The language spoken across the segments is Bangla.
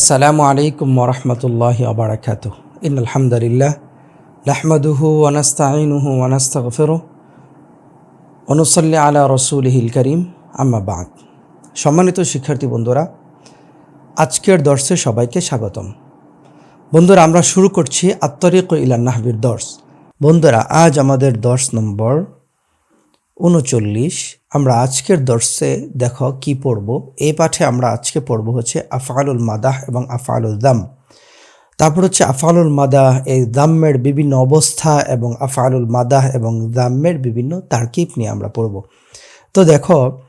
আসসালামু আলাইকুম ওরহমতুল্লাহ আবরাকাত ইন আলহামদুলিল্লাহ নাহমাদুহু ওয়ানাস্তাইনুহু ওয়ানাস্তাগফিরু অনুসল্লি আলা রসুলহিল করিম। আম্মা বাদ। সম্মানিত শিক্ষার্থী বন্ধুরা, আজকের দর্শে সবাইকে স্বাগতম। বন্ধুরা, আমরা শুরু করছি আত্তরিক ইলান নাহবির দর্শ। বন্ধুরা, আজ আমাদের দর্শ নম্বর উনচল্লিশ। আমরা আজকের দর্শে দেখো কি পড়ব। এই পাঠে আমরা আজকে পড়ব হচ্ছে আফআলুল মাদাহ এবং আফআলুল দাম। তারপর হচ্ছে আফআলুল মাদাহ, এই দাম্মের বিভিন্ন অবস্থা এবং আফআলুল মাদাহ এবং দাম্মের বিভিন্ন তারকিব নিয়ে আমরা পড়ব। তো দেখো,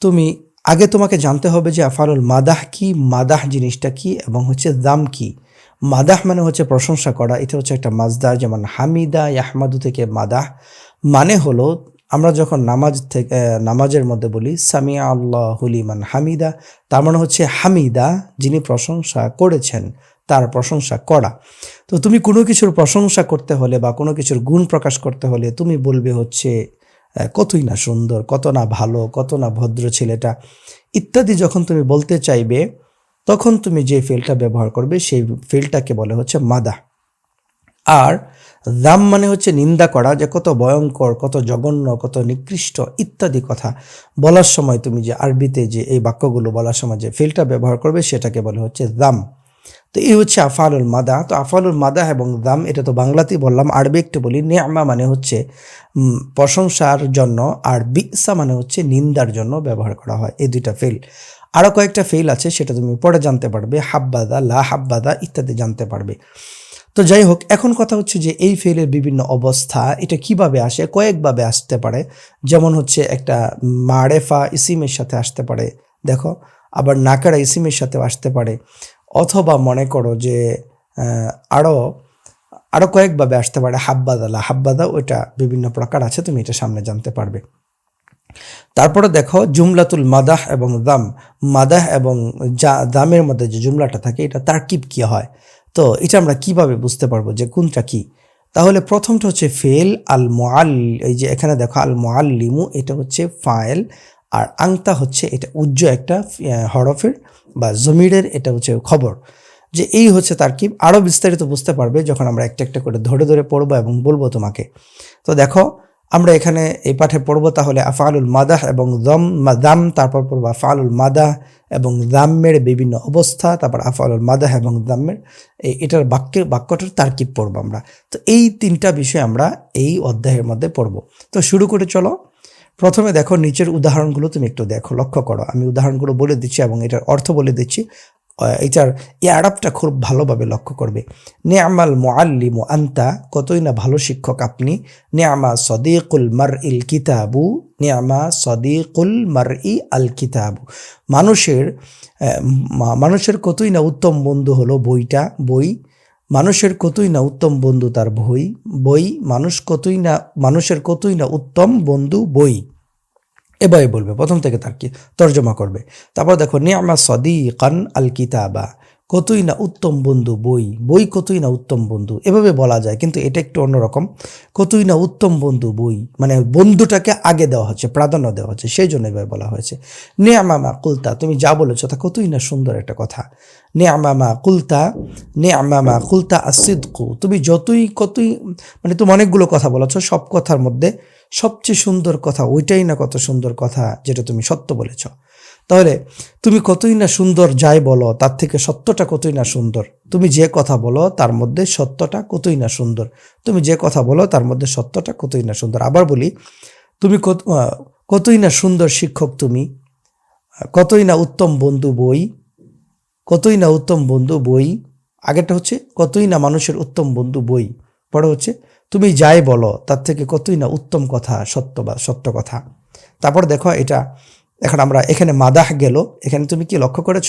তুমি, আগে তোমাকে জানতে হবে যে আফআলুল মাদাহ কি, মাদাহ জিনিসটা কি এবং হচ্ছে দাম কি। মাদাহ মানে হচ্ছে প্রশংসা করা, এটা হচ্ছে একটা মাজদার যেমন হামিদা ইয়াহমাদু থেকে মাদাহ। মানে হলো আমরা যখন নামাজ থেকে, নামাজের মধ্যে বলি সামিয়া আল্লাহ হুলিমান হামিদা তার মানে হচ্ছে হামিদা যিনি প্রশংসা করেছেন, তার প্রশংসা করা। তো তুমি কোনো কিছুর প্রশংসা করতে হলে বা কোনো কিছুর গুণ প্রকাশ করতে হলে তুমি বলবে হচ্ছে, কতই না সুন্দর, কত না ভালো, কত না ভদ্র ছেলেটা ইত্যাদি যখন তুমি বলতে চাইবে, তখন তুমি যে ফেলটা ব্যবহার করবে, সেই ফেলটাকে বলে হচ্ছে মাদা আর দাম মানে হচ্ছে নিন্দা করা, যে কত ভয়ঙ্কর, কত জঘন্য, কত নিকৃষ্ট ইত্যাদি কথা। বলার সময় তুমি যে আরবিতে যে এই বাক্যগুলো বলার সময় যে ফিলটা ব্যবহার করবে, সেটাকে বলে হচ্ছে দাম। তো এই হচ্ছে আফালুল মাদা। তো আফালুল মাদা এবং দাম, এটা তো বাংলাতেই বললাম, আরবি একটু বলি নেয়ামা মানে হচ্ছে প্রশংসার জন্য আর বিসা মানে হচ্ছে নিন্দার জন্য ব্যবহার করা হয়, এই দুইটা ফেল আরও কয়েকটা ফেল আছে, সেটা তুমি পরে জানতে পারবে, হাব্বাদা, লা হাব্বাদা ইত্যাদি জানতে পারবে। তো যাই হোক, এখন কথা হচ্ছে যে এই ফেলের বিভিন্ন অবস্থা, এটা কীভাবে আসে, কয়েকভাবে আসতে পারে। যেমন হচ্ছে একটা মারেফা ইসিমের সাথে আসতে পারে, দেখো। আবার নাকারা ইসিমের সাথেও আসতে পারে। অথবা মনে করো যে আরও আরও কয়েকভাবে আসতে পারে হাব্বাদালা। হাব্বাদা ওইটা বিভিন্ন প্রকার আছে, তুমি এটা সামনে জানতে পারবে। তারপরে দেখো, জুমলাতুল মাদাহ এবং দাম। মাদাহ এবং যা দামের মধ্যে যে জুমলাটা থাকে, এটা তারকিব কি হয়? তো এটা আমরা কীভাবে বুঝতে পারব যে কোনটা কি? তাহলে প্রথমটা হচ্ছে ফেল আল মোয়াল, এই যে এখানে দেখো আল মোয়াল্লিমু, এটা হচ্ছে ফায়েল আর আংতা হচ্ছে এটা উজ্জ একটা হরফের বা জমিরের, এটা হচ্ছে খবর। যে এই হচ্ছে তারকিব আরও বিস্তারিত বুঝতে পারবে যখন আমরা একটা একটা করে ধরে ধরে পড়ব এবং বলব তোমাকে। তো দেখো আমরা এখানে এই পাঠে পড়ব তাহলে আফালুল মাদাহ এবং দম, দাম, তারপর পড়ব আফালুল মাদাহ এবং দাম্মের বিভিন্ন অবস্থা, তারপর আফআলুল মাদাহ এবং দাম্মের এই এটার বাক্যের বাক্যটার তারকিব পড়ব আমরা। তো এই তিনটা বিষয় আমরা এই অধ্যায়ের মধ্যে পড়ব। তো শুরু করে চলো। প্রথমে দেখো নিচের উদাহরণগুলো তুমি একটু দেখো, লক্ষ্য করো। আমি উদাহরণগুলো বলে দিচ্ছি এবং এটার অর্থ বলে দিচ্ছি। এটার এই আরবটা খুব ভালোভাবে লক্ষ্য করবে। নে নেয়ামাল মোয়াল্লিমু আন্তা, কতই না ভালো শিক্ষক আপনি। নেয়ামা সদিকুল মার ইল কিতাবু, নেয়ামা সদিকুল মার ই আল কিতাবু। মানুষের মা- মানুষের কতই না উত্তম বন্ধু হলো বইটা, বই। মানুষের কতই না উত্তম বন্ধু তার বই। বই, মানুষ কতই না, মানুষের কতই না উত্তম বন্ধু বই। এভাবে বলবে, প্রথম থেকে তার কি তর্জমা করবে। তারপর দেখো, নিয়ামা সদি কান আল কিতাবা। কতই না উত্তম বন্ধু বই বই কতই না উত্তম বন্ধু, এভাবে বলা যায়, কিন্তু এটা একটু অন্যরকম। কতই না উত্তম বন্ধু বই মানে বন্ধুটাকে আগে দেওয়া হচ্ছে, প্রাধান্য দেওয়া হচ্ছে, সেই জন্য এভাবে বলা হয়েছে। নেয়ামা মা কুলতা, তুমি যা বলেছ তা কতই না সুন্দর একটা কথা। নেয়ামা মা কুলতা, নেয়ামা মা কুলতা আসিদকু তুমি যতই কতই মানে তুমি অনেকগুলো কথা বলেছ, সব কথার মধ্যে সবচেয়ে সুন্দর কথা, ওইটাই না কত সুন্দর কথা যেটা তুমি সত্য বলেছ। তাহলে তুমি কতই না সুন্দর যাই বলো, তার থেকে সত্যটা কতই না সুন্দর? তুমি যে কথা বলো, তার মধ্যে সত্যটা কতই না সুন্দর? তুমি যে কথা বলো, তার মধ্যে সত্যটা কতই না সুন্দর? আবার বলি, তুমি কত কতই না সুন্দর শিক্ষক তুমি? কতই না উত্তম বন্ধু বই? কতই না উত্তম বন্ধু বই? আগেরটা হচ্ছে, কতই না মানুষের উত্তম বন্ধু বই? পরে হচ্ছে তুমি যাই বলো, তার থেকে কতই না উত্তম কথা, সত্য বা সত্য কথা। তারপর দেখো এটা, এখন আমরা এখানে মাদাহ গেল। এখানে তুমি কি লক্ষ্য করেছ?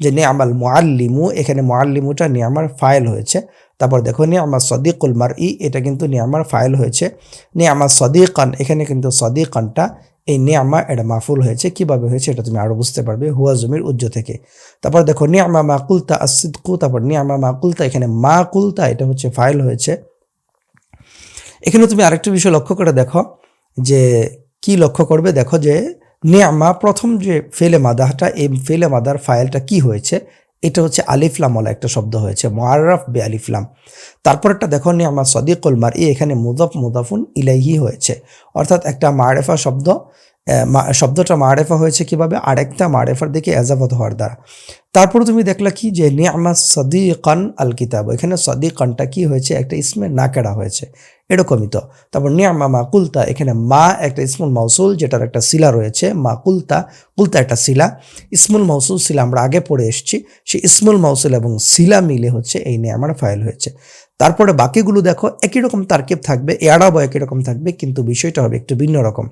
যে নে আমাল মোয়াল্লিমু এখানে মোয়াল্লিমুটা নিয়ামার ফাইল হয়েছে। তারপর দেখো নে আমার সদিকুল মার ই এটা কিন্তু নিয়ামার ফাইল হয়েছে। নে আমার সদিকান, এখানে কিন্তু সদিকানটা, এই নিয়ামা এটা মাফুল হয়েছে। কীভাবে হয়েছে এটা তুমি আরও বুঝতে পারবে হুয়া জমির উজ্জ থেকে। তারপর দেখো নিয়ামা মা কুলতা আসিদকু তারপর নিয়ামা মা কুলতা, এখানে মা কুলতা, এটা হচ্ছে ফাইল হয়েছে। এখানে তুমি আরেকটা বিষয় লক্ষ্য করে দেখো যে কি লক্ষ্য করবে? দেখো যে নেয়ামা, প্রথম যে ফেলে মাদাহটা, এই ফেলে মাদার ফাইলটা কি হয়েছে? এটা হচ্ছে আলিফলামওয়ালা একটা শব্দ হয়েছে মোয়ারফ বে আলিফলাম তারপরটা দেখো, নিয়ামা সদিকুল মার ই এখানে মুদফ, মুদাফুন ইলাইহি হয়েছে। অর্থাৎ একটা মারেফা শব্দ শব্দটা মারেফা হয়েছে কীভাবে? আরেকটা মারেফার দিকে এজাবত হওয়ার দ্বারা। তারপর তুমি দেখলা কি যে নিয়ামা সদিকান আল কিতাব এখানে সদিকানটা কি হয়েছে? একটা ইসমে নাকেড়া হয়েছে। এরকমই তো। তারপর নিয়ামা মা কুলতা, এখানে মা একটা ইসমুল মৌসুল যেটার একটা শিলা রয়েছে, মা কুলতা কুলতা একটা শিলা। ইসমুল মৌসুল শিলা আমরা আগে পড়ে এসেছি। সেই ইসমুল মৌসুল এবং শিলা মিলে হচ্ছে এই নিয়ামার ফাইল হয়েছে। তারপরে বাকিগুলো দেখো, একই রকম তারকিব থাকবে এড়াবো একই রকম থাকবে, কিন্তু বিষয়টা হবে একটু ভিন্ন রকম।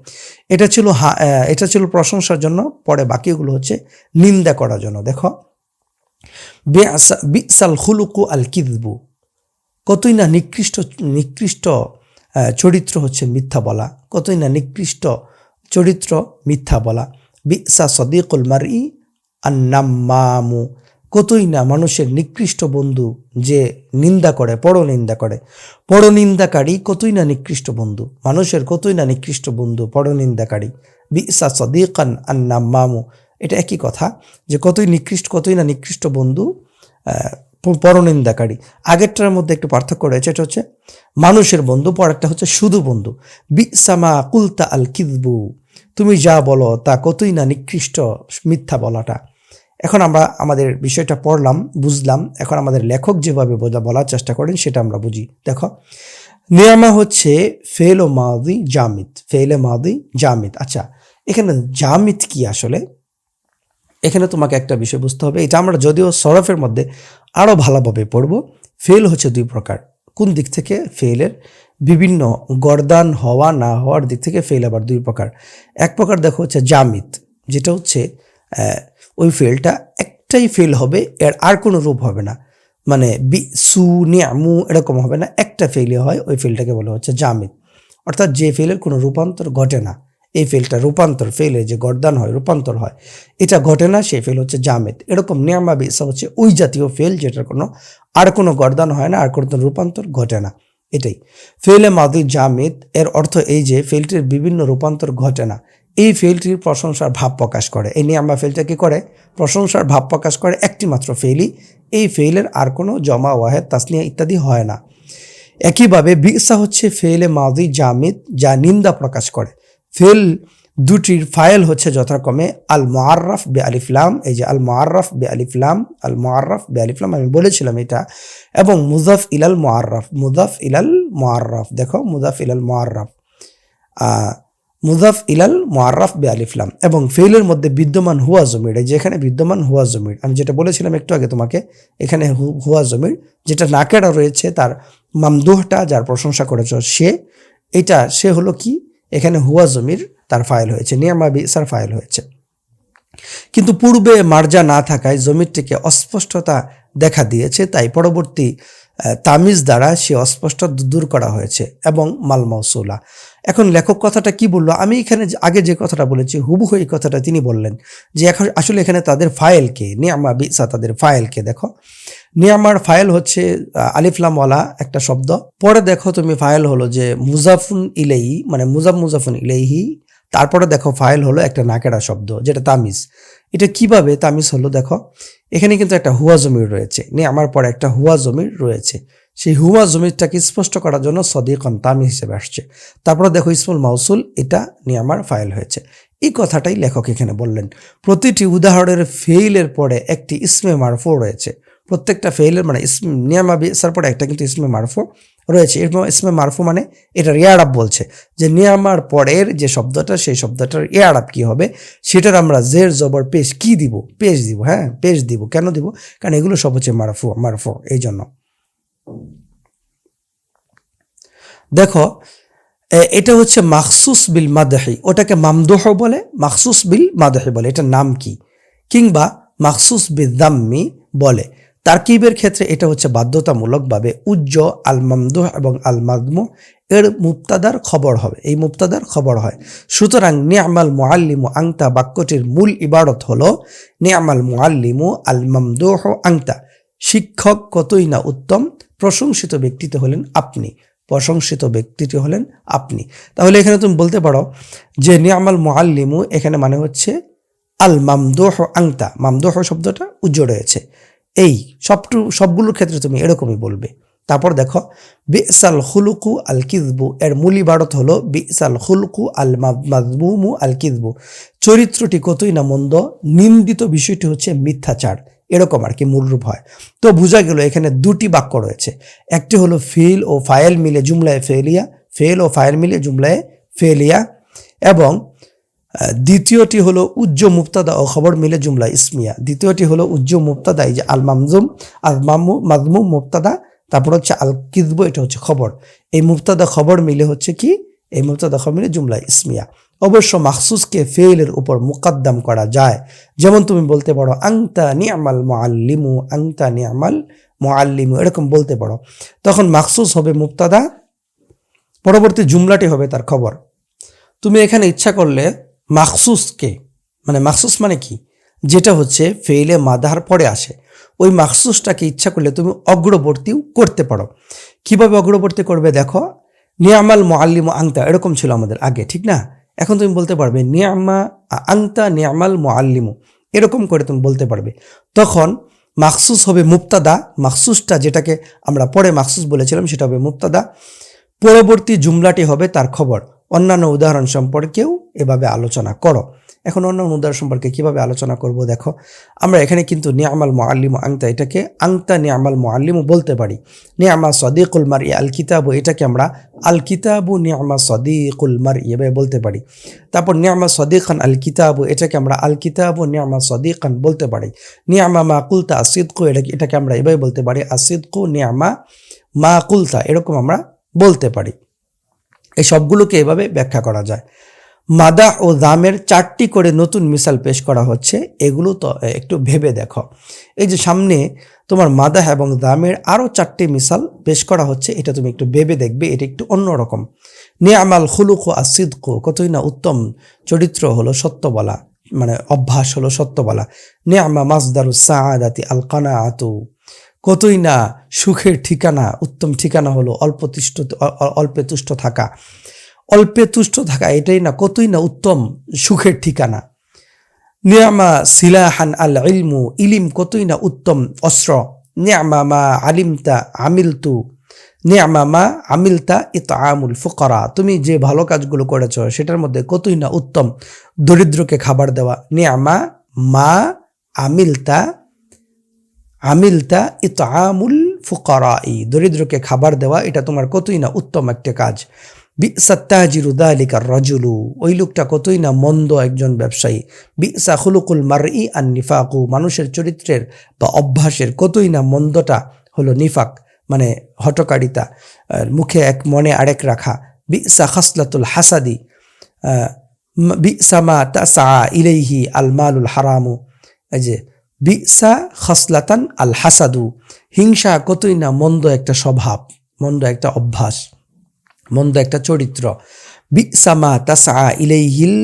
এটা ছিল হা এটা ছিল প্রশংসার জন্য, পরে বাকিগুলো হচ্ছে নিন্দা করার জন্য। দেখো বিসাল খুলুকু আল কিদবু। কতই না নিকৃষ্ট নিকৃষ্ট চরিত্র হচ্ছে মিথ্যা বলা। কতই না নিকৃষ্ট চরিত্র মিথ্যা বলা। বিসা সদিকুল মারি আন্নাম্মামু। কতই না মানুষের নিকৃষ্ট বন্ধু যে নিন্দা করে পরনিন্দা করে। পরনিন্দাকারী কতই না নিকৃষ্ট বন্ধু। মানুষের কতই না নিকৃষ্ট বন্ধু পরনিন্দাকারী বিসা সদিকান আন্নাম্মামু। এটা একই কথা যে কতই নিকৃষ্ট, কতই না নিকৃষ্ট বন্ধু পরনিন্দাকারী। আগেরটার মধ্যে একটু পার্থক্য রয়েছে, এটা হচ্ছে মানুষের বন্ধু, পরেরটা হচ্ছে শুধু বন্ধু। বিসামা কুলতা আল কিদবু, তুমি যা বলো তা কতই না নিকৃষ্ট মিথ্যা বলাটা। এখন আমরা আমাদের বিষয়টা পড়লাম, বুঝলাম, এখন আমাদের লেখক যেভাবে বোঝা- বলার চেষ্টা করেন, সেটা আমরা বুঝি। দেখো, নিয়ামা হচ্ছে ফেল ও মাদি জামিদ ফেলে মাদি জামিদ আচ্ছা এখানে জামিদ কি আসলে? এখানে তোমাকে একটা বিষয় বুঝতে হবে এটা আমরা যদিও সরফের মধ্যে আরও ভালোভাবে পড়ব ফেল হচ্ছে দুই প্রকার। কোন দিক থেকে ফেলের বিভিন্ন গরদান হওয়া, না হওয়ার দিক থেকে ফেল আবার দুই প্রকার। এক প্রকার দেখো হচ্ছে জামিত যেটা হচ্ছে ওই ফেলটা একটাই ফেল হবে, এর আর কোনো রূপ হবে না। মানে বি, সু নিয়ামু এরকম হবে না, একটা ফেলে হয়, ওই ফেলটাকে বলা হচ্ছে জামিত অর্থাৎ যে ফেলের কোনো রূপান্তর ঘটে না। এই ফেলটা রূপান্তর ফেলে যে গরদান হয়, রূপান্তর হয়, এটা ঘটে না, সেই ফেল হচ্ছে জামেদ এরকম নিয়ামা বিসা হচ্ছে ওই জাতীয় ফেল যেটার কোনো, আর কোনো গরদান হয় না, আর কোনো রূপান্তর ঘটে না। এটাই। ফেলে মাদি জামেদ এর অর্থ এই যে ফেলটির বিভিন্ন রূপান্তর ঘটে না। এই ফেলটির প্রশংসার ভাব প্রকাশ করে। এই নিয়ামা ফেলটা কি করে? প্রশংসার ভাব প্রকাশ করে একটি মাত্র ফেলই এই ফেলের আর কোনো জমা, ওয়াহেদ, তাসনিয়া ইত্যাদি হয় না। একইভাবে বিসা হচ্ছে ফেলে মাদি জামিদ যা নিন্দা প্রকাশ করে। ফেল দুটির ফাইল হচ্ছে যথাক্রমে আল মোয়াররফ বে আলিফলাম এই যে আল মোয়াররফ বে আলিফলাম আল মোয়াররফ বে আলিফলাম আমি বলেছিলাম এটা। এবং মুজাফ ইলাল মোয়াররফ মুজাফ ইলাল মোয়াররফ দেখো মুজাফ ইলাল মোয়াররফ মুজাফ ইলাল মোয়াররফ বে আলিফলাম এবং ফেলের মধ্যে বিদ্যমান হুয়া জমির, এই যে এখানে বিদ্যমান হুয়া জমির, আমি যেটা বলেছিলাম একটু আগে তোমাকে, এখানে হুয়া জমির, যেটা নাকেরা রয়েছে তার মামদুহটা, যার প্রশংসা করেছ সে, এটা সে হলো কি? এখানে হুয়া জমির তার ফাইল হয়েছে নিয়ামা বিসার ফাইল হয়েছে। কিন্তু পূর্বে মার্জা না থাকায় জমিরটিকে অস্পষ্টতা দেখা দিয়েছে, তাই পরবর্তী তামিজ দ্বারা সে অস্পষ্টতা দূর করা হয়েছে এবং মাল মৌসুলা এখন লেখক কথাটা কি বলল? আমি এখানে আগে যে কথাটা বলেছি, হুবহু এই কথাটা তিনি বললেন যে, এখন আসলে এখানে তাদের ফাইলকে নিয়ামা বিসা তাদের ফাইলকে দেখো। নিয়ামার ফাইল হচ্ছে আলিফলামওয়ালা একটা শব্দ। পরে দেখো তুমি ফাইল হলো যে মুজাফুন ইলেই মানে মুজাফ মুজাফুন ইলেহি, তারপরে দেখো ফাইল হলো একটা নাকেরা শব্দ, যেটা তামিজ। এটা কীভাবে তামিজ হলো দেখো, এখানে কিন্তু একটা হুয়া জমির রয়েছে নিয়ে আমার পরে একটা হুয়া জমির রয়েছে। সেই হুয়া জমিরটাকে স্পষ্ট করার জন্য সদিকন তামিজ হিসেবে আসছে। তারপরে দেখো ইসমুল মাউসুল, এটা নিয়ে আমার ফাইল হয়েছে। এই কথাটাই লেখক এখানে বললেন। প্রতিটি উদাহরণের ফেইলের পরে একটি ইসমে মারফো রয়েছে। প্রত্যেকটা ফেইলের মানে ইসম নিয়ামা বিসার পরে একটা কিন্তু ইসমে মারফো রয়েছে। এর ইসমে মারফু মানে এটা রিয়ারাব বলছে যে নিয়ামার পরের যে শব্দটা, সেই শব্দটার ইয়ারাব কি হবে? সেটার আমরা জের, জবর, পেশ কি দিব? পেশ দিব হ্যাঁ পেশ দিব। কেন দিব? কারণ এগুলো সব হচ্ছে মারফু মারফু এই জন্য দেখো এটা হচ্ছে মাখসুস বিল মাদহি, ওটাকে মামদোহ বলে, মাখসুস বিল মাদহি বলে। এটার নাম কি? কিংবা মাখসুস বিল বিদাম্মি বলে। তারকিবের ক্ষেত্রে এটা হচ্ছে বাধ্যতামূলকভাবে উজ্জ আল মামদুহ এবং আল মাদমু এর মুক্তাদার খবর হবে। এই মুক্তাদার খবর হয়। সুতরাং নিয়ামাল মুআল্লিমু আংতা বাক্যটির মূল ইবারত হলো, নিয়ামাল মুআল্লিমু আল মামদুহ আংতা। শিক্ষক কতই না উত্তম, প্রশংসিত ব্যক্তিতে হলেন আপনি। প্রশংসিত ব্যক্তিটি হলেন আপনি। তাহলে এখানে তুমি বলতে পারো যে নিয়ামাল মুআল্লিমু এখানে মানে হচ্ছে আল মামদোহ আংতা। মামদোহ শব্দটা উজ্জ্ব রয়েছে। এই সবটু, সবগুলোর ক্ষেত্রে তুমি এরকমই বলবে। তারপর দেখো, বিসাল হুলুকু আল কিজবু এর মূল ইবারত হলো বিসাল হুলকু আল মাজমুমু আল কিজবু চরিত্রটি কতই না মন্দ, নিন্দিত বিষয়টি হচ্ছে মিথ্যাচার, এরকম আর কি মূলরূপ হয়। তো বোঝা গেল এখানে দুটি বাক্য রয়েছে। একটি হলো ফিল ও ফায়েল মিলে জুমলায় ফেলিয়া ফেল ও ফায়েল মিলে জুমলায় ফেলিয়া এবং দ্বিতীয়টি হলো উজ্জ মুক্তাদা ও খবর মিলে জুমলা ইসমিয়া। দ্বিতীয়টি হলো উজ্জ মুক্তাদা এই যে আল মামজুম আল মামু মাজমুম মুক্তাদা তারপর হচ্ছে আল কিজবু এটা হচ্ছে খবর। এই মুক্তাদা খবর মিলে হচ্ছে কি? এই মুক্তাদা খবর মিলে জুমলা ইসমিয়া। অবশ্য মাখসুসকে ফেলের উপর মুকাদ্দাম করা যায়। যেমন তুমি বলতে পারো, আংতা নিয়ামাল মুআল্লিমু, আংতা নিয়ামাল মুআল্লিমু, এরকম বলতে পারো। তখন মাখসুস হবে মুক্তাদা পরবর্তী জুমলাটি হবে তার খবর। তুমি এখানে ইচ্ছা করলে মাখসুসকে মানে মাখসুস মানে কি? যেটা হচ্ছে ফেইলে মাদার পরে আসে। ওই মাকসুসটাকে ইচ্ছা করলে তুমি অগ্রবর্তীও করতে পারো। কীভাবে অগ্রবর্তী করবে দেখো? নিয়ামাল মোয়াল্লিম আংতা এরকম ছিল আমাদের আগে, ঠিক না? এখন তুমি বলতে পারবে, নিয়ামা আংতা নিয়ামাল মোয়াল্লিমু এরকম করে তুমি বলতে পারবে। তখন মাখসুস হবে মুক্তাদা মাখসুসটা যেটাকে আমরা পরে মাখসুস বলেছিলাম, সেটা হবে মুক্তাদা পরবর্তী জুমলাটি হবে তার খবর। অন্যান্য উদাহরণ সম্পর্কেও এভাবে আলোচনা করো। এখন অন্যান্য উদাহরণ সম্পর্কে কীভাবে আলোচনা করব দেখো, আমরা এখানে কিন্তু নিয়ামাল মোয়াল্লিম আংতা এটাকে আংতা নিয়ামাল মোয়াল্লিম বলতে পারি। নিয়ামা সদিকুল মার আল কিতাবু, এটাকে আমরা আল কিতাবু নিয়ামা সদিকুল মার এভাবে বলতে পারি। তারপর নিয়ামা সদিকান আল কিতাবু, এটাকে আমরা আল কিতাবু নিয়ামা সদিকান বলতে পারি। নিয়ামা মা কুলতা আসিদকু, এটাকে এটাকে আমরা এভাবে বলতে পারি। আসিদকু নিয়ামা মা কুলতা, এরকম আমরা বলতে পারি। এই সবগুলোকে এভাবে ব্যাখ্যা করা যায়। মাদা ও দামের চারটি করে নতুন মিসাল পেশ করা হচ্ছে। এগুলো তো একটু ভেবে দেখো। এই যে সামনে তোমার মাদাহ এবং দামের আরও চারটি মিসাল পেশ করা হচ্ছে, এটা তুমি একটু ভেবে দেখবে, এটা একটু অন্যরকম নিয়ামাল খুলুক ও আসিদকু কতই না উত্তম চরিত্র হলো সত্য বলা মানে অভ্যাস হলো সত্য বলা নিয়ামা মাসদারু সাআদাতি আল কানাআতু। কতই না সুখের ঠিকানা, উত্তম ঠিকানা হলো অল্প তুষ্ট অল্পে তুষ্ট থাকা। অল্পে তুষ্ট থাকা এটাই না, কতই না উত্তম সুখের ঠিকানা। নিয়ামা সিলাহান আল ইলমু, ইলিম কতই না উত্তম অস্ত্র। নিয়ামা মা আলিমতা আমিলতু, নিয়ামা মা আমিলতা ইত আমুল ফুকরা। তুমি যে ভালো কাজগুলো করেছ, সেটার মধ্যে কতই না উত্তম দরিদ্রকে খাবার দেওয়া। নিয়ামা মা আমিলতা আমিলতা ইতআমুল ফুকারাই দরিদ্রকে খাবার দেওয়া এটা তোমার কতই না উত্তম একটা কাজ। বি বিসাত্তাজিরু দালিকার রজুলু ওই লোকটা কতই না মন্দ একজন ব্যবসায়ী। বিসা মার ই আর নিফাকু মানুষের চরিত্রের বা অভ্যাসের কতই না মন্দটা হলো নিফাক মানে হটকারিতা মুখে এক মনে আরেক রাখা। বিসা খাসলাতুল হাসাদি আহ, ম- বিসা মা তাসা ইলাইহি আল মালুল হারামু এই যে বিসা খসলাতান আল হাসাদু হিংসা কতই না মন্দ একটা স্বভাব, মন্দ একটা অভ্যাস, মন্দ একটা চরিত্র। বিসামা তাসা ইলাইহিল,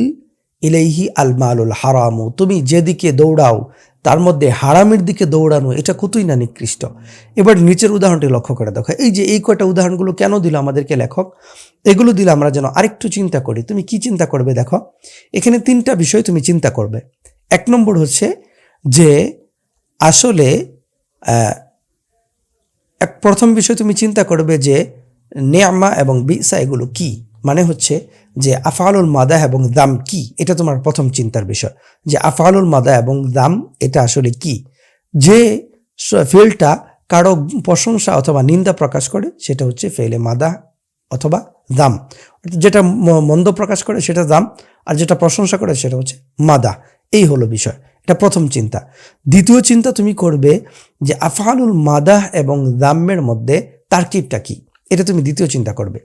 ইলাইহি আল মালুল হারামু। তুমি যেদিকে দৌড়াও, তার মধ্যে হারামের দিকে দৌড়ানো, এটা কতই না নিকৃষ্ট। এবার নিচের উদাহরণটি লক্ষ্য করে দেখো। এই যে এই কয়টা উদাহরণগুলো কেন দিল আমাদেরকে লেখক? এগুলো দিলে আমরা যেন আরেকটু চিন্তা করি। তুমি কি চিন্তা করবে দেখো? এখানে তিনটা বিষয় তুমি চিন্তা করবে। এক নম্বর হচ্ছে যে আসলে এক প্রথম বিষয় তুমি চিন্তা করবে যে নেয়ামা এবং বিসা এগুলো কি? মানে হচ্ছে যে আফালুল মাদা এবং দাম কি? এটা তোমার প্রথম চিন্তার বিষয়। যে আফালুল মাদা এবং দাম এটা আসলে কি? যে ফেলটা কারও প্রশংসা অথবা নিন্দা প্রকাশ করে, সেটা হচ্ছে ফেলে মাদা অথবা দাম। যেটা মন্দ প্রকাশ করে, সেটা দাম। আর যেটা প্রশংসা করে, সেটা হচ্ছে মাদা এই হলো বিষয়। এটা প্রথম চিন্তা। দ্বিতীয় চিন্তা তুমি করবে যে আফালুল মাদাহ এবং জাম্মের মধ্যে তারকিবটা কি? এটা তুমি দ্বিতীয় চিন্তা করবে।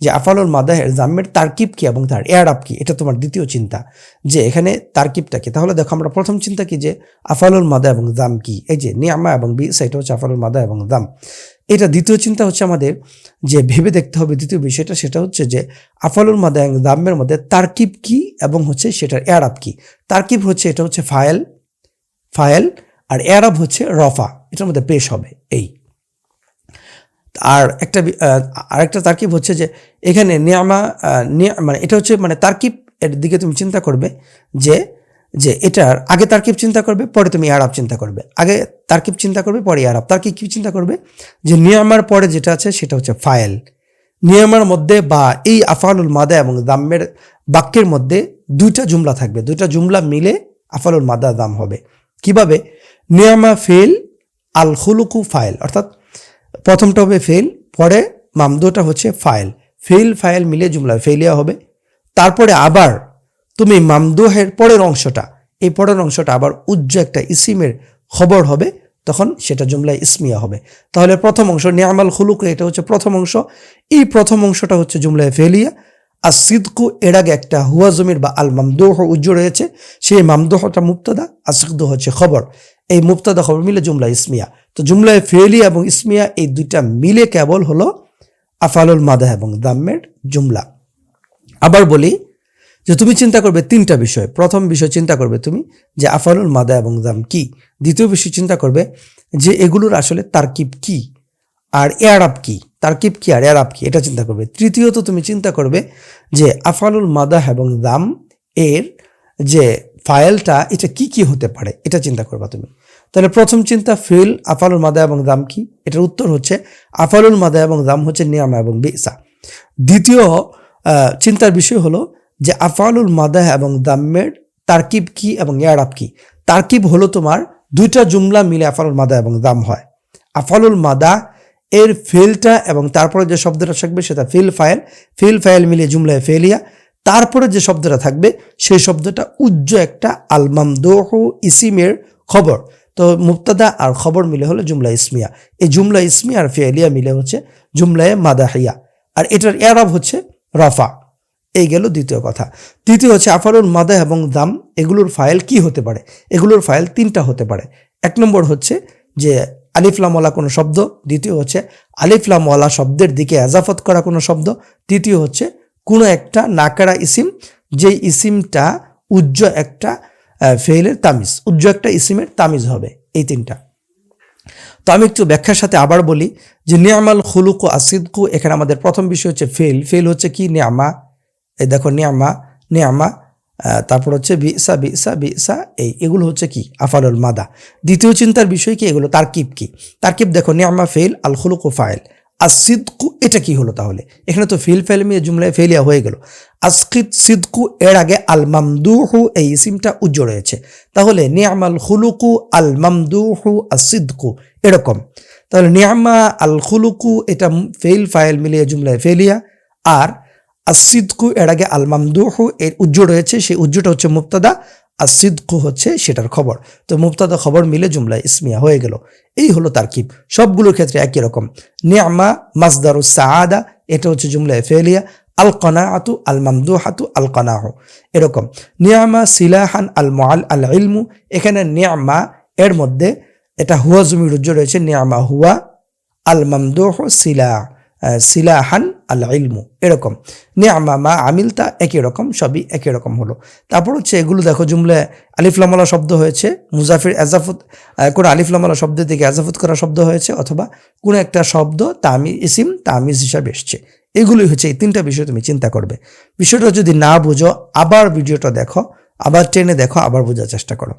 যে আফালুল মাদাহের জাম্মের তারকিব কি এবং তার এয়ারাব কি? এটা তোমার দ্বিতীয় চিন্তা। যে এখানে তারকিবটা কি? তাহলে দেখো আমরা প্রথম চিন্তা কি যে আফালুল মাদা এবং দাম কি? এই যে নিয়ামা এবং বি এটা হচ্ছে আফালুল মাদা এবং দাম এটা দ্বিতীয় চিন্তা হচ্ছে আমাদের যে ভেবে দেখতে হবে দ্বিতীয় বিষয়টা সেটা হচ্ছে যে আফালুল মাদা এবং দামের মধ্যে তারকিব কি এবং হচ্ছে সেটার অ্যারাব কি? তারকিব হচ্ছে এটা হচ্ছে ফায়েল ফায়েল আর এয়ারাব হচ্ছে রফা। এটার মধ্যে পেশ হবে, এই। আর একটা আরেকটা তারকিব হচ্ছে যে এখানে নিয়ামা মানে এটা হচ্ছে মানে তারকিব এর দিকে তুমি চিন্তা করবে যে যে এটার আগে তারকিব চিন্তা করবে, পরে তুমি আরব চিন্তা করবে। আগে তারকিব চিন্তা করবে, পরে আরব তার কি চিন্তা করবে? যে নিয়ামার পরে যেটা আছে সেটা হচ্ছে ফায়েল নিয়ামার মধ্যে বা এই আফালুল মাদা এবং দামের বাক্যের মধ্যে দুইটা জুমলা থাকবে। দুইটা জুমলা মিলে আফালুল মাদা দাম হবে। কীভাবে? নিয়ামা ফেল, আল খুলুকু ফাইল। অর্থাৎ প্রথমটা হবে ফেল, পরে মামদুটা হচ্ছে ফাইল। ফেল, ফাইল মিলে জুমলা ফেলিয়া হবে। তারপরে আবার তুমি মামদুহের পরের অংশটা, এই পরের অংশটা আবার উজ্জ একটা ইসিমের খবর হবে, তখন সেটা জুমলায় ইসমিয়া হবে। তাহলে প্রথম অংশ, নিয়ামাল খুলুক, এটা হচ্ছে প্রথম অংশ। এই প্রথম অংশটা হচ্ছে জুমলায় ফেলিয়া আর সিদ্কু এর আগে একটা হুয়া জমির বা আল মামদোহ উজ্জ রয়েছে, সেই মামদোহটা মুক্তাদা আর সিদ্দু হচ্ছে খবর। এই মুক্তাদা খবর মিলে জুমলা ইসমিয়া। তো জুমলায় ফেলিয়া এবং ইসমিয়া এই দুইটা মিলে কেবল হলো আফালুল মাদা এবং দাম্মের জুমলা। আবার বলি যে তুমি চিন্তা করবে তিনটা বিষয়। প্রথম বিষয় চিন্তা করবে তুমি যে আফালুল মাদা এবং দাম কি? দ্বিতীয় বিষয় চিন্তা করবে যে এগুলোর আসলে তারকিব কি? আর এয়ারাব কি? তারকিব কি আর এয়ারাব কি? এটা চিন্তা করবে। তৃতীয়ত তুমি চিন্তা করবে যে আফালুল মাদাহ এবং দাম এর যে ফাইলটা, এটা কি কি হতে পারে? এটা চিন্তা করবা তুমি। তাহলে প্রথম চিন্তা ফিল আফালুল মাদা এবং দাম কি? এটার উত্তর হচ্ছে আফালুল মাদা এবং দাম হচ্ছে নিয়ামা এবং বেসা। দ্বিতীয় চিন্তার বিষয় হলো যে আফালুল মাদাহ এবং দাম্মের তারকিব কি এবং ইয়ারাব কি? তারকিব হলো তোমার দুইটা জুমলা মিলে আফালুল মাদা এবং দাম হয়। আফালুল মাদা এর ফেলটা এবং তারপরে যে শব্দটা থাকবে সেটা ফিল ফাইল ফিল ফাইল মিলিয়ে জুমলায় ফেলিয়া, তারপরে যে শব্দটা থাকবে সেই শব্দটা উজ্জ একটা আলমাম দোহ ইসিমের খবর। তো মুক্তাদা আর খবর মিলে হলো জুমলা ইসমিয়া। এই জুমলা ইসমিয়া আর ফেলিয়া মিলে হচ্ছে জুমলায় মাদাহিয়া। আর এটার এরাব হচ্ছে রফা। এই গেল দ্বিতীয় কথা। তৃতীয় হচ্ছে আফারুল মাদা এবং দাম, এগুলোর ফাইল কি হতে পারে? এগুলোর ফাইল তিনটা হতে পারে। এক নম্বর হচ্ছে যে আলিফলামওয়ালা কোনো শব্দ। দ্বিতীয় হচ্ছে আলিফলামওয়ালা শব্দের দিকে এজাফত করা কোনো শব্দ। তৃতীয় হচ্ছে কোনো একটা নাকারা ইসিম, যেই ইসিমটা উজ্জ একটা ফেইলের তামিজ, উজ্জ একটা ইসিমের তামিজ হবে এই তিনটা। তো আমি একটু ব্যাখ্যার সাথে আবার বলি যে নিয়ামাল খুলুক আসিদকু, এখানে আমাদের প্রথম বিষয় হচ্ছে ফেল ফেল হচ্ছে কি? নিয়ামা। এই দেখো নিয়ামা নিয়ামা তারপর হচ্ছে বিসা বিসা বিসা, এই, এগুলো হচ্ছে কি? আফালুল মাদা। দ্বিতীয় চিন্তার বিষয় কি? এগুলো তারকিব কি? তারকিব দেখো, নিয়ামা ফেল আল খুলুক ও ফাইল। আসিদকু এটা কি হলো তাহলে? এখানে তো ফিল ফেল মিয়ে জুমলায় ফেলিয়া হয়ে গেল। আসকিদ সিদ্কু, এর আগে আল মামদুহু এই ইসিমটা উজ্জ রয়েছে তাহলে নিয়ামাল খুলুকু আল মামদুহু আসিদকু এরকম। তাহলে নিয়ামা আল খুলুকু এটা ফেল ফাইল মিলিয়ে জুমলায় ফেলিয়া আর আসিদকু এর আগে আল মামদুহু এর উজ্জ রয়েছে, সেই উজ্জটা হচ্ছে মুক্তাদা আসিদকু হচ্ছে সেটার খবর। তো মুক্তাদা খবর মিলে জুমলা ইসমিয়া হয়ে গেল। এই হলো তারকিব। সবগুলোর ক্ষেত্রে একই রকম। নিয়ামা মাসদারু সাআদা, এটা হচ্ছে জুমলা ফেলিয়া। আল কনাআতু আল মামদুহাতু আল কনাহ এরকম। নিয়ামা সিলাহান আল মোয়াল আল ইলমু এখানে নিয়ামা এর মধ্যে এটা হুয়া জমি রুজ্জ রয়েছে। নিয়ামা হুয়া আল মামদুহ সিলা। সিলাহান আল ইলমু, এরকম। নিয়ামা মা আমিলতা একই রকম, সবই একই রকম হলো। তারপর হচ্ছে এগুলো দেখো, জুমলে আলিফলামালা শব্দ হয়েছে, মুজাফির এজাফত কোনো আলিফলামালা শব্দের দিকে এজাফত করা শব্দ হয়েছে, অথবা কোনো একটা শব্দ তামি, ইসিম, তামিজ হিসাবে এসছে। এগুলোই হচ্ছে এই তিনটা বিষয় তুমি চিন্তা করবে। বিষয়টা যদি না বুঝো, আবার ভিডিওটা দেখো, আবার ট্রেনে দেখো, আবার বোঝার চেষ্টা করো।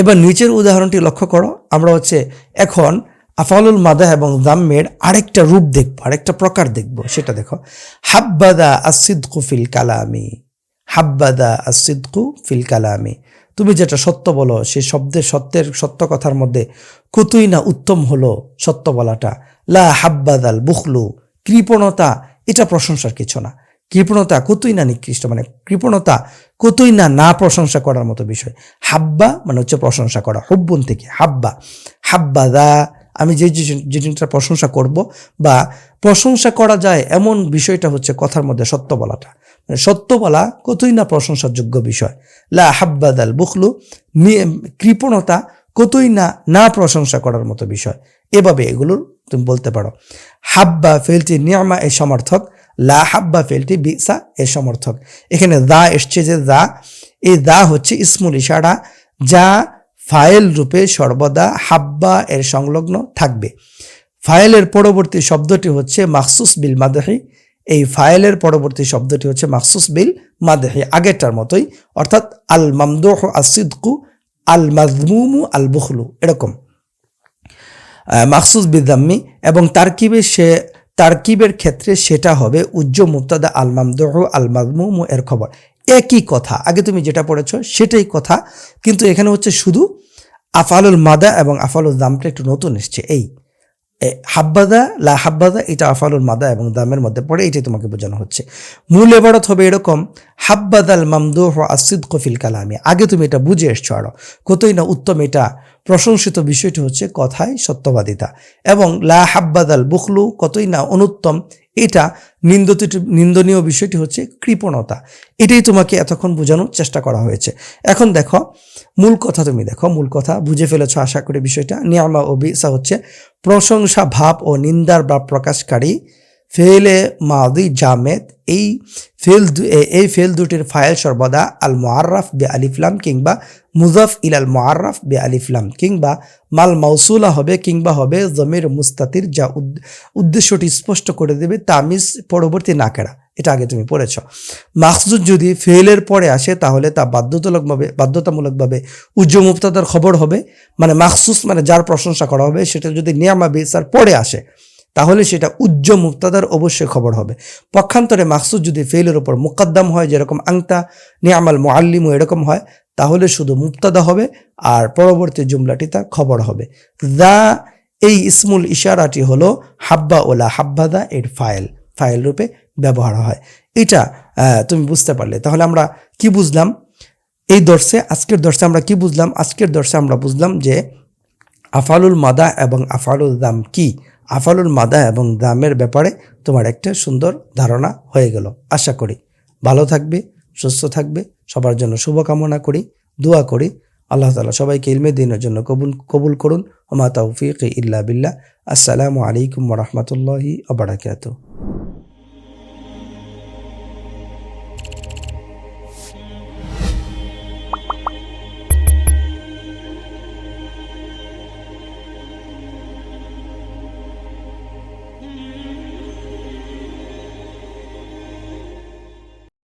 এবার নিচের উদাহরণটি লক্ষ্য করো। আমরা হচ্ছে এখন আফালুল মাদা এবং দাম্মের আরেকটা রূপ দেখব, আরেকটা প্রকার দেখব, সেটা দেখো। হাব্বাদা আসিদকু ফিল কালামি। হাব্বাদা আসিদকু ফিল কালামি। তুমি যেটা সত্য বলো, সে শব্দের সত্যের, সত্য কথার মধ্যে কতই না উত্তম হলো সত্য বলাটা। লা হাব্বাদাল বুখলু। কৃপণতা, এটা প্রশংসার কিছু না। কৃপণতা কতই না নিকৃষ্ট মানে কৃপণতা কতই না না প্রশংসা করার মতো বিষয়। হাব্বা মানে হচ্ছে প্রশংসা করা, হুব্বন থেকে হাব্বা। হাব্বা দা আমি যে যে জিনিসটার প্রশংসা করব বা প্রশংসা করা যায় এমন বিষয়টা হচ্ছে কথার মধ্যে সত্য বলাটা। মানে সত্য বলা কতই না প্রশংসার যোগ্য বিষয়। লা হাব্বাদ আল বুখলু কৃপণতা কতই না না প্রশংসা করার মতো বিষয়। এভাবে এগুলোর তুমি বলতে পারো। হাব্বা ফেলটি নিয়ামা এ সমর্থক, লা হাব্বা ফেলটি বিসা এ সমর্থক। এখানে দা এসছে যে দা, এই দা হচ্ছে ইসমুল ইশারা, যা ফাইল রূপে সর্বদা হাব্বা এর সংলগ্ন থাকবে। ফাইলের পরবর্তী শব্দটি হচ্ছে মাকসুস বিল মাদাহি। এই ফাইলের পরবর্তী শব্দটি হচ্ছে মাকসুস বিল মাদেহি, আগেরটার মতোই। অর্থাৎ আল মামদোহ আসিদকু আল মাজমুমু, আল বুখলু, এরকম। মাকসুস বিদাম্মি এবং তারকিবে সে, তারকিবের ক্ষেত্রে সেটা হবে উজ্জ মুক্তাদা আল মামদোহ, আল মাজমুমু এর খবর। একই কথা। আগে তুমি যেটা পড়েছো সেটাই কথা। কিন্তু এখানে হচ্ছে শুধু আফালুল মাদা এবং আফালুল দামটা একটু নতুন এসছে। এই হাব্বাদা, লা হাব্বাদা, এটা আফালুল মাদা এবং দামের মধ্যে পড়ে, এটাই তোমাকে বোঝানো হচ্ছে। মূল এবারত হবে এরকম, হাব্বাদাল মামদুহ আসিদ কফিল কালামি। আগে তুমি এটা বুঝে এসছো আরও। কতই না উত্তম এটা প্রশংসিত বিষয়টি হচ্ছে কথায় সত্যবাদিতা। এবং লা হাব্বাদাল বুখলু, কতই না অনুত্তম এটা নিন্দতি নিন্দনীয় বিষয়টি হচ্ছে কৃপণতা। এটাই তোমাকে এতক্ষণ বোঝানোর চেষ্টা করা হয়েছে। এখন দেখো, মূল কথা তুমি দেখো, মূল কথা বুঝে ফেলেছ আশা করি বিষয়টা। নিয়ামা ও বিসা হচ্ছে প্রশংসা, ভাব ও নিন্দার বা প্রকাশকারী। ফেলে মাদি জামেদ এই ফেল এই ফেল দুটির ফাইল সর্বদা আল মোয়ার্রাফ বে আলিফলাম কিংবা মুজাফ ইলাল মোয়ার্রাফ বে আলিফলাম কিংবা মাল মাউসুলা হবে কিংবা হবে জমির মুস্তাতির, যা উদ্দেশ্যটি স্পষ্ট করে দেবে তামিজ পরবর্তী না নাকেরা। এটা আগে তুমি পড়েছ। মাকসুদ যদি ফেলের পরে আসে, তাহলে তা বাধ্যতামূলকভাবে বাধ্যতামূলকভাবে উজ্জ মুক্তাদার খবর হবে। মানে মাকসুস মানে যার প্রশংসা করা হবে, সেটা যদি নিয়ামা বেসার পরে আসে, তাহলে সেটা উজ্জ মুক্তাদার অবশ্যই খবর হবে। পক্ষান্তরে মাকসুদ যদি ফেলের ওপর মুকদ্দাম হয়, যেরকম আংতা, নিয়ামাল মোয়াল্লিমু এরকম হয় তাহলে শুধু মুক্তাদা হবে আর পরবর্তী জুমলাটি তার খবর হবে। দা এই ইসমুল ইশারাটি হলো হাব্বা ওলা হাব্বাদা এর ফাইল ফাইল রূপে ব্যবহার হয়। এটা তুমি বুঝতে পারলে। তাহলে আমরা কি বুঝলাম? এই দর্শে, আজকের দর্শে আমরা কি বুঝলাম? আজকের দর্শে আমরা বুঝলাম যে আফালুল মাদা এবং আফালুল দাম কি? আফালুল মাদা এবং দামের ব্যাপারে তোমার একটা সুন্দর ধারণা হয়ে গেল। আশা করি ভালো থাকবে। সুস্থ থাকবে, সবার জন্য শুভকামনা করি, দোয়া করি। আল্লাহ তালা সবাইকে ইলমে দিনের জন্য কবুল কবুল করুন। ওমা তৌফিক ইল্লা বিল্লাহ। আসসালামু আলাইকুম রহমতুল্লাহি আবরাকাত